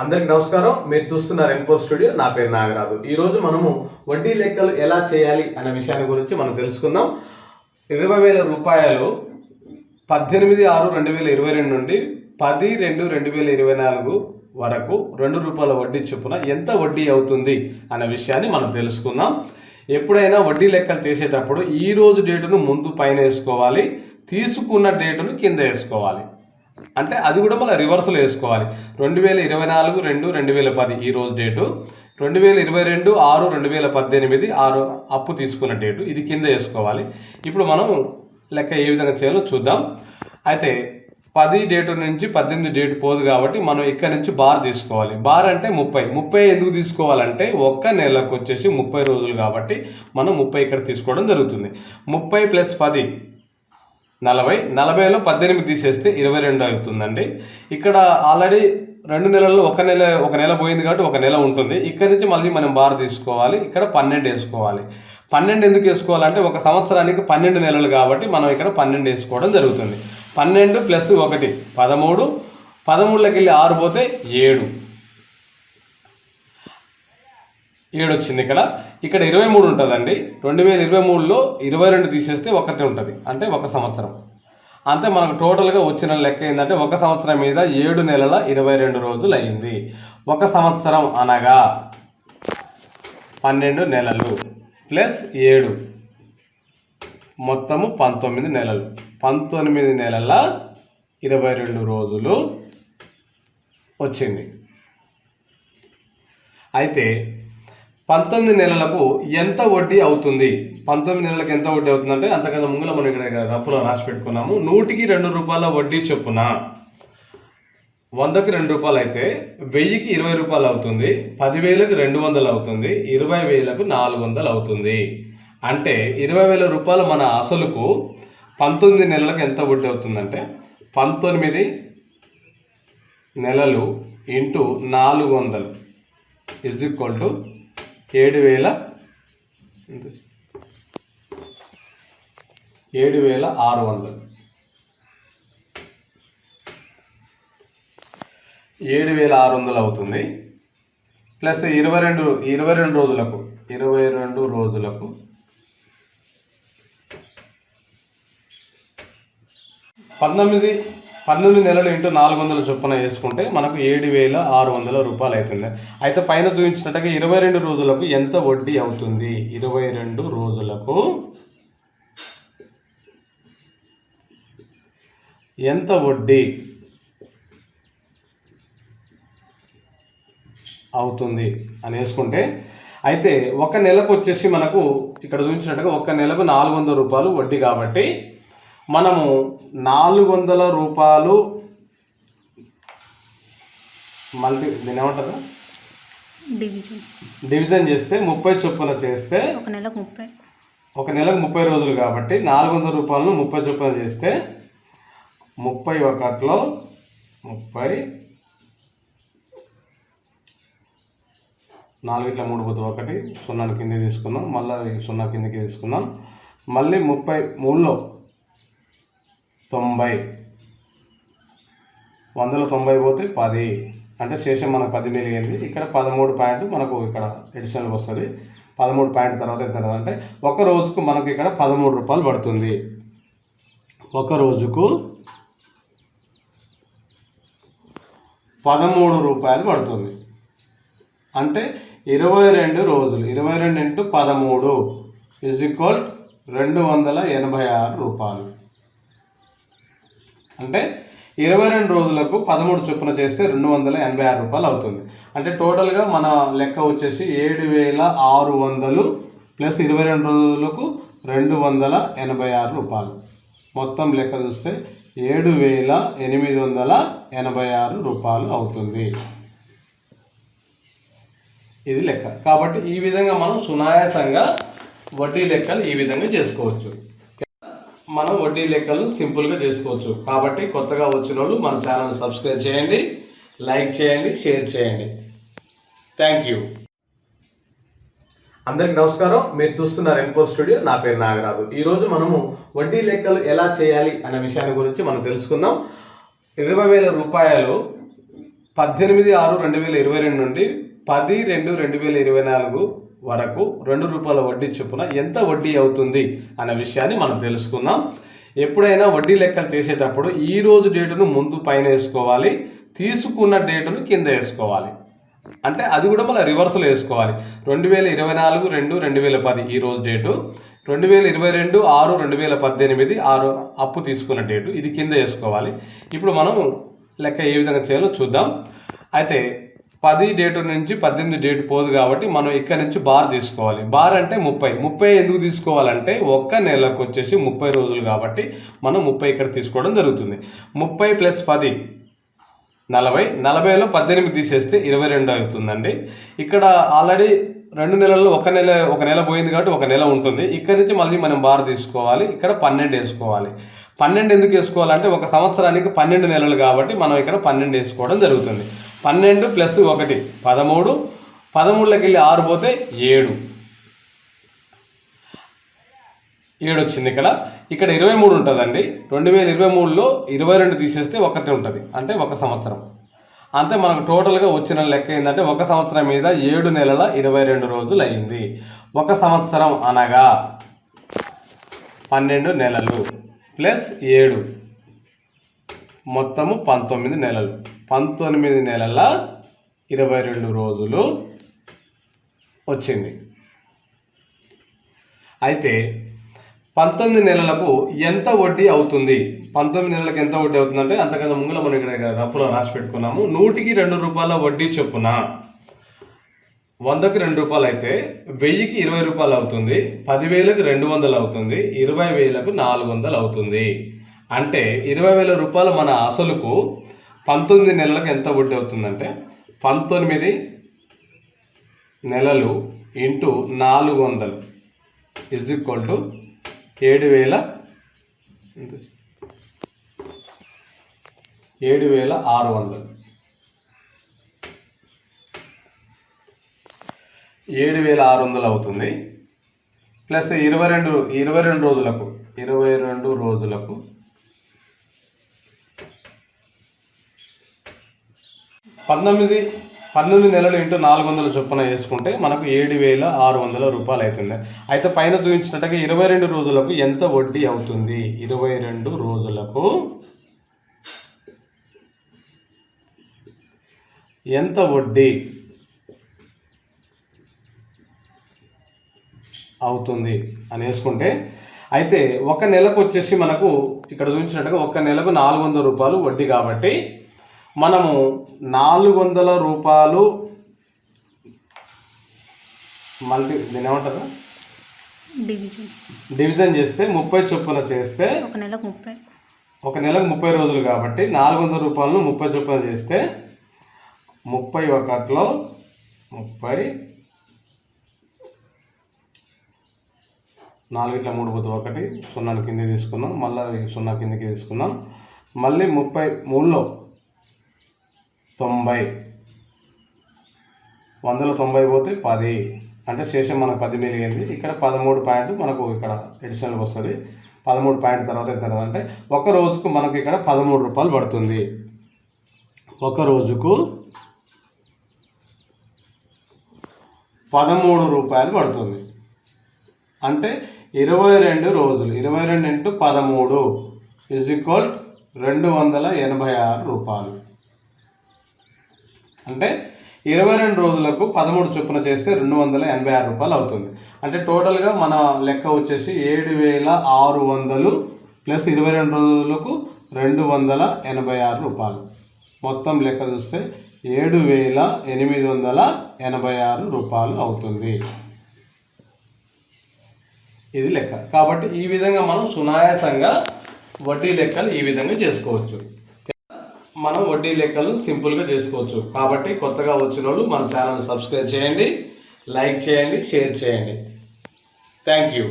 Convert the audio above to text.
అందరికి నమస్కారం. మీరు చూస్తున్నారు ఎన్ఫోర్ స్టూడియో నా పేరు నాగరాజు. ఈ రోజు మనము వడ్డీ లెక్కలు ఎలా చేయాలి అనే విషయాన్ని గురించి మనం తెలుసుకుందాం. ఇరవై వేల రూపాయలు పద్దెనిమిది ఆరు రెండు వేల ఇరవై రెండు నుండి పది రెండు రెండు వేల ఇరవై నాలుగు వరకు రెండు రూపాయల వడ్డీ చొప్పున ఎంత వడ్డీ అవుతుంది అనే విషయాన్ని మనం తెలుసుకుందాం. ఎప్పుడైనా వడ్డీ లెక్కలు చేసేటప్పుడు ఈ రోజు డేటును ముందు పైన వేసుకోవాలి. తీసుకున్న డేటును కింద వేసుకోవాలి. అంటే అది కూడా మళ్ళీ రివర్సల్ వేసుకోవాలి. రెండు వేల ఇరవై నాలుగు రెండు రెండు వేల పది ఈ రోజు డేటు రెండు వేల ఇరవై రెండు ఆరు రెండు వేల పద్దెనిమిది ఆరు అప్పు తీసుకున్న డేటు ఇది కింద వేసుకోవాలి. ఇప్పుడు మనం లెక్క ఏ విధంగా చేయాలో చూద్దాం. అయితే పది డేటు నుంచి పద్దెనిమిది డేట్ పోదు కాబట్టి మనం ఇక్కడ నుంచి బార్ తీసుకోవాలి. బార్ అంటే ముప్పై. ముప్పై ఎందుకు తీసుకోవాలంటే ఒక్క నెలకు వచ్చేసి ముప్పై రోజులు కాబట్టి మనం ముప్పై ఇక్కడ తీసుకోవడం జరుగుతుంది. ముప్పై ప్లస్ పది నలభై నలభైలో పద్దెనిమిది తీసేస్తే ఇరవై రెండు అవుతుందండి. ఇక్కడ ఆల్రెడీ రెండు నెలల్లో ఒక నెల ఒక నెల పోయింది కాబట్టి ఒక నెల ఉంటుంది. ఇక్కడ నుంచి మళ్ళీ మనం బార్ తీసుకోవాలి. ఇక్కడ పన్నెండు వేసుకోవాలి. పన్నెండు ఎందుకు వేసుకోవాలంటే ఒక సంవత్సరానికి పన్నెండు నెలలు కాబట్టి మనం ఇక్కడ పన్నెండు వేసుకోవడం జరుగుతుంది. పన్నెండు ప్లస్ ఒకటి పదమూడు. పదమూడులోకి వెళ్ళి ఆరు పోతే ఏడు. ఏడు వచ్చింది ఇక్కడ. ఇక్కడ ఇరవై మూడు ఉంటుందండి. రెండు వేల ఇరవై మూడులో ఇరవై రెండు తీసేస్తే ఒకటి ఉంటుంది. అంటే ఒక సంవత్సరం. అంతే మనకు టోటల్గా వచ్చిన లెక్క ఏంటంటే ఒక సంవత్సరం మీద ఏడు నెలల ఇరవై రెండు రోజులు అయింది ఒక సంవత్సరం అనగా పన్నెండు నెలలు ప్లస్ ఏడు. మొత్తము పంతొమ్మిది నెలలు. పంతొమ్మిది నెలల ఇరవై రెండు రోజులు వచ్చింది. అయితే పంతొమ్మిది నెలలకు ఎంత వడ్డీ అవుతుంది? పంతొమ్మిది నెలలకు ఎంత వడ్డీ అవుతుందంటే అంతకన్నా ముంగల మనం ఇక్కడ రఫ్లో రాసి పెట్టుకున్నాము. నూటికి రెండు రూపాయల వడ్డీ చొప్పున వందకి రెండు రూపాయలు అయితే వెయ్యికి ఇరవై రూపాయలు అవుతుంది. పదివేలకు రెండు వందలు అవుతుంది. ఇరవై వేలకు నాలుగు వందలు అవుతుంది. అంటే ఇరవై వేల రూపాయలు మన అసలుకు పంతొమ్మిది నెలలకు ఎంత వడ్డీ అవుతుందంటే పంతొమ్మిది నెలలు ఇంటూ నాలుగు వందలు. ఇజ్ ఈక్వల్ టు ఏడు వేల ఏడు వేల ఆరు వందలు. ఏడు వేల ఆరు వందలు అవుతుంది. ప్లస్ ఇరవై రెండు ఇరవై రెండు రోజులకు ఇరవై రెండు రోజులకు. పంతొమ్మిది పన్నెండు నెలలు ఇంటూ నాలుగు వందల చొప్పున వేసుకుంటే మనకు ఏడు వేల ఆరు వందల రూపాయలు అవుతుంది. అయితే పైన చూపించినట్టుగా ఇరవై రెండు రోజులకు ఎంత వడ్డీ అవుతుంది? ఇరవై రెండు రోజులకు ఎంత వడ్డీ అవుతుంది అని వేసుకుంటే అయితే ఒక నెలకు వచ్చేసి మనకు ఇక్కడ చూపించినట్టుగా ఒక నెలకు నాలుగు వందల రూపాయలు వడ్డీ కాబట్టి మనము నాలుగు వందల రూపాయలు మల్టీ దీని ఏమంటారు డివిజన్ డివిజన్ చేస్తే ముప్పై చొప్పున చేస్తే ఒక నెలకు ముప్పై. ఒక నెలకు ముప్పై రోజులు కాబట్టి నాలుగు వందల రూపాయలను ముప్పై చొప్పున చేస్తే ముప్పై ఒకటిలో ముప్పై నాలుగు ఇట్లా మూడు పోతే ఒకటి సున్నా కింద తీసుకున్నాం మళ్ళీ సున్నా కిందకి తీసుకున్నాం. మళ్ళీ ముప్పై మూడులో తొంభై. వందల తొంభై పోతే పది. అంటే శేషం మనకు పది మిలిగింది ఇక్కడ పదమూడు పాయింట్ మనకు ఇక్కడ ఎడిషనల్ వస్తుంది. పదమూడు పాయింట్ తర్వాత ఎంత అంటే ఒక రోజుకు మనకు ఇక్కడ పదమూడు రూపాయలు పడుతుంది. ఒక రోజుకు పదమూడు రూపాయలు పడుతుంది. అంటే ఇరవై రెండు రోజులు. ఇరవై రెండు ఇంటూ పదమూడు ఇజ్ ఈక్వల్ రెండు వందల ఎనభై ఆరు రూపాయలు. అంటే ఇరవై రెండు రోజులకు పదమూడు చొప్పున చేస్తే రెండు వందల ఎనభై ఆరు రూపాయలు అవుతుంది. అంటే టోటల్గా మన లెక్క వచ్చేసి ఏడు వేల ఆరు వందలు ప్లస్ ఇరవై రెండు రోజులకు రెండు వందల ఎనభై ఆరు రూపాయలు. మొత్తం లెక్క చూస్తే ఏడు వేల ఎనిమిది వందల ఎనభై ఆరు రూపాయలు అవుతుంది. ఇది లెక్క. కాబట్టి ఈ విధంగా మనం సునాయాసంగా వడ్డీ లెక్కలు ఈ విధంగా చేసుకోవచ్చు. మనం వడ్డీ లెక్కలు సింపుల్గా చేసుకోవచ్చు. కాబట్టి కొత్తగా వచ్చిన వాళ్ళు మన ఛానల్ సబ్స్క్రైబ్ చేయండి లైక్ చేయండి షేర్ చేయండి. థ్యాంక్ యూ అందరికి నమస్కారం. మీరు చూస్తున్నారు ఎన్ఫో స్టూడియో నా పేరు నాగరాజు. ఈరోజు మనము వడ్డీ లెక్కలు ఎలా చేయాలి అనే విషయాన్ని గురించి మనం తెలుసుకుందాం. ఇరవై వేల రూపాయలు పద్దెనిమిది ఆరు రెండు వేల ఇరవై రెండు నుండి పది రెండు రెండు వేల ఇరవై నాలుగు వరకు రెండు రూపాయల వడ్డీ చొప్పున ఎంత వడ్డీ అవుతుంది అనే విషయాన్ని మనం తెలుసుకుందాం. ఎప్పుడైనా వడ్డీ లెక్కలు చేసేటప్పుడు ఈ రోజు డేటును ముందు పైన వేసుకోవాలి తీసుకున్న డేటును కింద వేసుకోవాలి. అంటే అది కూడా మళ్ళీ రివర్స్లో వేసుకోవాలి. రెండు వేల ఇరవై నాలుగు రెండు రెండు వేల పది ఈ రోజు డేటు. రెండు వేల ఇరవై రెండు ఆరు రెండు వేల పద్దెనిమిది ఆరు అప్పు తీసుకున్న డేటు. ఇది కింద వేసుకోవాలి. ఇప్పుడు మనం లెక్క ఏ విధంగా చేయాలో చూద్దాం. అయితే పది డేటు నుంచి పద్దెనిమిది డేట్ పోదు కాబట్టి మనం ఇక్కడ నుంచి బార్ తీసుకోవాలి. బార్ అంటే ముప్పై. ముప్పై ఎందుకు తీసుకోవాలంటే ఒక్క నెలకు వచ్చేసి ముప్పై రోజులు కాబట్టి మనం ముప్పై ఇక్కడ తీసుకోవడం జరుగుతుంది. ముప్పై ప్లస్ పది నలభై. నలభైలో పద్దెనిమిది తీసేస్తే ఇరవై రెండు అవుతుందండి. ఇక్కడ ఆల్రెడీ రెండు నెలల్లో ఒక నెల ఒక నెల పోయింది కాబట్టి ఒక నెల ఉంటుంది. ఇక్కడ నుంచి మళ్ళీ మనం బార్ తీసుకోవాలి. ఇక్కడ పన్నెండు వేసుకోవాలి. పన్నెండు ఎందుకు వేసుకోవాలంటే ఒక సంవత్సరానికి పన్నెండు నెలలు కాబట్టి మనం ఇక్కడ పన్నెండు వేసుకోవడం జరుగుతుంది. పన్నెండు ప్లస్ ఒకటి పదమూడు. పదమూడులోకి వెళ్ళి ఆరు పోతే ఏడు. ఏడు వచ్చింది ఇక్కడ. ఇక్కడ ఇరవై మూడు ఉంటుందండి. రెండు వేల ఇరవై మూడులో ఇరవై రెండు తీసేస్తే ఒకటి ఉంటుంది. అంటే ఒక సంవత్సరం. అంతే మనకు టోటల్గా వచ్చిన లెక్క ఏంటంటే ఒక సంవత్సరం మీద ఏడు నెలల ఇరవై రెండు రోజులు అయింది ఒక సంవత్సరం అనగా పన్నెండు నెలలు ప్లస్ ఏడు. మొత్తము పంతొమ్మిది నెలలు. పంతొమ్మిది నెలల ఇరవై రెండు రోజులు వచ్చింది. అయితే పంతొమ్మిది నెలలకు ఎంత వడ్డీ అవుతుంది? పంతొమ్మిది నెలలకు ఎంత వడ్డీ అవుతుందంటే అంతకన్నా ముంగల మనం ఇక్కడ రఫ్లో రాసి పెట్టుకున్నాము. నూటికి రెండు రూపాయల వడ్డీ చొప్పున వందకి రెండు రూపాయలు అయితే వెయ్యికి ఇరవై రూపాయలు అవుతుంది. పదివేలకు రెండు వందలు అవుతుంది. ఇరవై వేలకు నాలుగు వందలు అవుతుంది. అంటే ఇరవై వేల రూపాయలు మన అసలుకు పంతొమ్మిది నెలలకు ఎంత వడ్డీ అవుతుందంటే పంతొమ్మిది నెలలు ఇంటూ నాలుగు వందలు ఇజ్ ఈక్వల్ టు ఏడు వేల ఏడు వేల ఆరు వందలు. ఏడు వేల ఆరు వందలు అవుతుంది. ప్లస్ ఇరవై రెండు ఇరవై రెండు రోజులకు ఇరవై రెండు రోజులకు పంతొమ్మిది పన్నెండు నెలలు ఇంటూ నాలుగు వందల చొప్పున వేసుకుంటే మనకు ఏడు వేల ఆరు వందల రూపాయలు అవుతుంది అయితే పైన చూపించినట్టుగా ఇరవై రెండు రోజులకు ఎంత వడ్డీ అవుతుంది? ఇరవై రెండు రోజులకు ఎంత వడ్డీ అవుతుంది అని వేసుకుంటే అయితే ఒక నెలకు వచ్చేసి మనకు ఇక్కడ చూపించినట్టుగా ఒక నెలకు నాలుగు వందల రూపాయలు వడ్డీ కాబట్టి మనము నాలుగు వందల రూపాయలు మల్టీ దీని ఏమంటారు డివిజన్ డివిజన్ చేస్తే ముప్పై చొప్పున చేస్తే ఒక నెలకు ముప్పై. ఒక నెలకు ముప్పై రోజులు కాబట్టి నాలుగు వందల రూపాయలను ముప్పై చొప్పున చేస్తే ముప్పై ఒకటిలో ముప్పై నాలుగిట్ల మూడు పోతే ఒకటి సున్నా కింద తీసుకున్నాం మళ్ళీ సున్నా కిందకి తీసుకున్నాం. మళ్ళీ ముప్పై మూడులో తొంభై. వందల తొంభై పోతే పది. అంటే శేషం మనకు పది మిలిగింది ఇక్కడ పదమూడు పాయింట్ మనకు ఇక్కడ ఎడిషనల్ వస్తుంది. పదమూడు పాయింట్ తర్వాత ఎంత అంటే ఒక రోజుకు మనకు ఇక్కడ పదమూడు రూపాయలు పడుతుంది. ఒక రోజుకు పదమూడు రూపాయలు పడుతుంది. అంటే ఇరవై రెండు రోజులు. ఇరవై రెండు ఇంటూ పదమూడు ఇజ్ ఈక్వల్ రెండు వందల ఎనభై ఆరు రూపాయలు. అంటే ఇరవై రెండు రోజులకు పదమూడు చొప్పున చేస్తే రెండు వందల ఎనభై ఆరు రూపాయలు అవుతుంది. అంటే టోటల్గా మన లెక్క వచ్చేసి ఏడు వేల ఆరు వందలు ప్లస్ ఇరవై రెండు రోజులకు రెండు వందల ఎనభై ఆరు రూపాయలు. మొత్తం లెక్క చూస్తే ఏడు వేల ఎనిమిది వందల ఎనభై ఆరు రూపాయలు అవుతుంది. ఇది లెక్క. కాబట్టి ఈ విధంగా మనం సునాయాసంగా వడ్డీ లెక్కలు ఈ విధంగా చేసుకోవచ్చు. మనం వడ్డీ లెక్కలు సింపుల్గా చేసుకోవచ్చు. కాబట్టి కొత్తగా వచ్చిన వాళ్ళు మన ఛానల్ సబ్స్క్రైబ్ చేయండి లైక్ చేయండి షేర్ చేయండి. Thank you